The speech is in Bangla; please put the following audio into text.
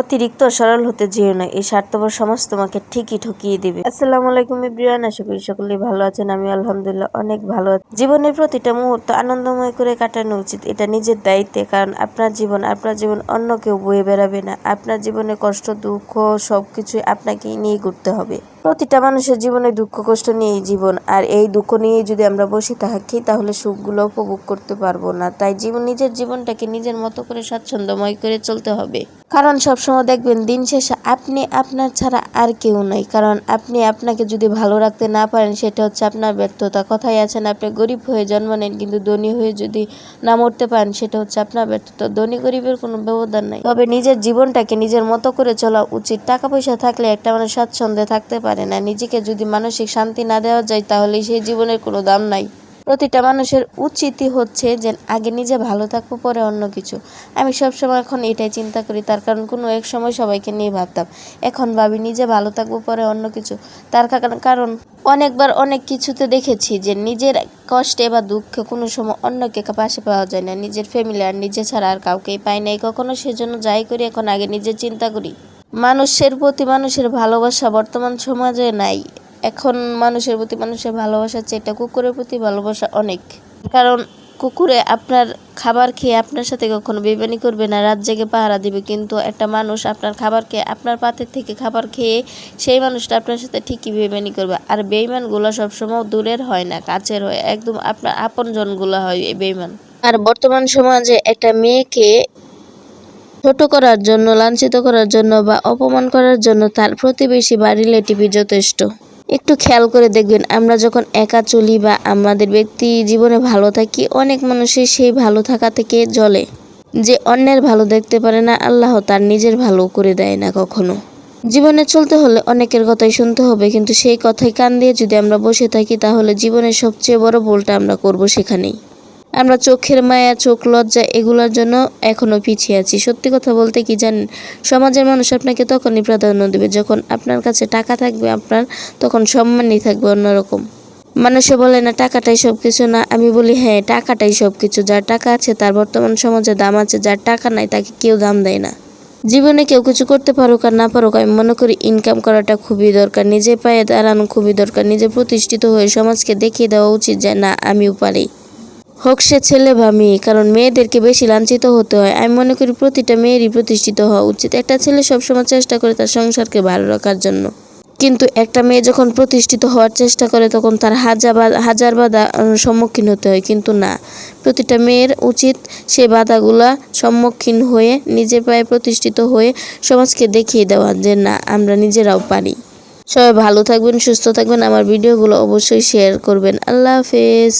অতিরিক্ত সরল হতে যেও না, এই স্বার্থপর সমাজ তোমাকে ঠিকই ঠকিয়ে দিবে। আসসালামু আলাইকুম ইব্রিয়ান আশা করি সকলেই ভালো আছেন আমি আলহামদুলিল্লাহ অনেক ভালো আছি। জীবনের প্রতিটা মুহূর্ত আনন্দময় করে কাটানো উচিত, এটা নিজের দায়িত্বে, কারণ আপনার জীবন আপনার জীবন অন্য কেউ বয়ে বেড়াবে না। আপনার জীবনে কষ্ট, দুঃখ সব সবকিছুই আপনাকেই নিয়ে ঘুরতে হবে। প্রতিটা মানুষের জীবনে দুঃখ, কষ্ট নিয়েই জীবন। আর এই দুঃখ নিয়ে যদি আমরা বসে থাকি, তাহলে সুখগুলো উপভোগ করতে পারব না। তাই জীবন, নিজের জীবনটাকে নিজের মতো করে স্বাচ্ছন্দ্যময় করে চলতে হবে। কারণ সবসময় দেখবেন, দিন শেষে আপনি আপনার ছাড়া আর কেউ নাই। কারণ আপনি আপনাকে যদি ভালো রাখতে না পারেন, সেটা হচ্ছে আপনার ব্যর্থতা। কথাই আছেন আপনি গরিব হয়ে জন্ম নেন, কিন্তু ধনী হয়ে যদি না মরতে পারেন, সেটা হচ্ছে আপনার ব্যর্থতা। ধনী গরিবের কোনো ব্যবধান নাই। তবে নিজের জীবনটাকে নিজের মতো করে চলা উচিত। টাকা পয়সা থাকলে একটা মানুষ স্বাচ্ছন্দ্যে থাকতে পারে। না। নিজেকে যদি মানসিক শান্তি না দেওয়া যায়, তাহলে সেই জীবনের কোনো দাম নাই। প্রতিটা মানুষের উচিতই হচ্ছে যে, আগে নিজে ভালো থাকব, পরে অন্য কিছু। আমি সবসময় এখন এটাই চিন্তা করি, তার কারণ কোনো এক সময় সবাইকে নিয়ে ভাবতাম, এখন ভাবি নিজে ভালো থাকব, পরে অন্য কিছু। তার কারণ অনেকবার অনেক কিছুতে দেখেছি যে, নিজের কষ্টে বা দুঃখে কোনো সময় অন্যকে পাশে পাওয়া যায় না। নিজের ফ্যামিলি আর নিজে ছাড়া আর কাউকেই পাই নাই। কখনো সেজন্য যাই করি, এখন আগে নিজে চিন্তা করি। মানুষের প্রতি মানুষের ভালোবাসা বর্তমান সমাজে নাই। এখন মানুষের প্রতি মানুষের ভালোবাসার চেয়ে কুকুরের প্রতি ভালোবাসা অনেক। কারণ কুকুরে আপনার খাবার খেয়ে আপনার সাথে কখনো বেমানি করবে না, রাত জেগে পাহারা দিবে। কিন্তু একটা মানুষ আপনার খাবার খেয়ে, আপনার পাতের থেকে খাবার খেয়ে সেই মানুষটা আপনার সাথে ঠিকই বেমানি করবে। আর বেইমানগুলো সবসময় দূরের হয় না, কাছের হয়। একদম আপনার আপনজনগুলো হয় এই বেইমান। আর বর্তমান সমাজে একটা মেয়েকে ছোট করার জন্য, লাঞ্ছিত করার জন্য বা অপমান করার জন্য তার প্রতিবেশী বা রিলেটিভই যথেষ্ট। একটু খেয়াল করে দেখবেন, আমরা যখন একা চলি বা আমাদের ব্যক্তি জীবনে ভালো থাকি, অনেক মানুষই সেই ভালো থাকা থেকে জ্বলে। যে অন্যের ভালো দেখতে পারে না, আল্লাহ তার নিজের ভালো করে দেয় না কখনো। জীবনে চলতে হলে অনেকের কথাই শুনতে হবে, কিন্তু সেই কথাই কান দিয়ে যদি আমরা বসে থাকি, তাহলে জীবনের সবচেয়ে বড় ভুলটা আমরা করব সেখানেই। আমরা চোখের মায়া, চোখ লজ্জা এগুলোর জন্য এখনও পিছিয়ে আছি। সত্যি কথা বলতে কি জানেন? সমাজের মানুষ আপনাকে তখনই প্রাধান্য দেবে যখন আপনার কাছে টাকা থাকবে, আপনার তখন সম্মানই থাকবে অন্যরকম। মানুষে বলে না, টাকাটাই সব কিছু না, আমি বলি হ্যাঁ টাকাটাই সব কিছু যার টাকা আছে, তার বর্তমান সমাজে দাম আছে। যার টাকা নাই, তাকে কেউ দাম দেয় না। জীবনে কেউ কিছু করতে পারুক আর না পারুক, আমি মনে করি ইনকাম করাটা খুবই দরকার। নিজে পায়ে দাঁড়ানো খুবই দরকার। নিজে প্রতিষ্ঠিত হয়ে সমাজকে দেখিয়ে দেওয়া উচিত যে, না, আমিও পারি। হোক সে ছেলে বা মেয়ে, কারণ মেয়েদেরকে বেশি লাঞ্ছিত হতে হয়। আমি মনে করি প্রতিটা মেয়েরই প্রতিষ্ঠিত হওয়া উচিত। একটা ছেলে সবসময় চেষ্টা করে তার সংসারকে ভালো রাখার জন্য। কিন্তু একটা মেয়ে যখন প্রতিষ্ঠিত হওয়ার চেষ্টা করে, তখন তার হাজার হাজার বাধা সম্মুখীন হতে হয়। কিন্তু না, প্রতিটা মেয়ের উচিত সে বাধাগুলা সম্মুখীন হয়ে, নিজের পায়ে প্রতিষ্ঠিত হয়ে সমাজকে দেখিয়ে দেওয়া, যে না, আমরা নিজেরাও পারি। সবাই ভালো থাকবেন, সুস্থ থাকবেন। আমার ভিডিওগুলো অবশ্যই শেয়ার করবেন। আল্লাহ হাফেজ।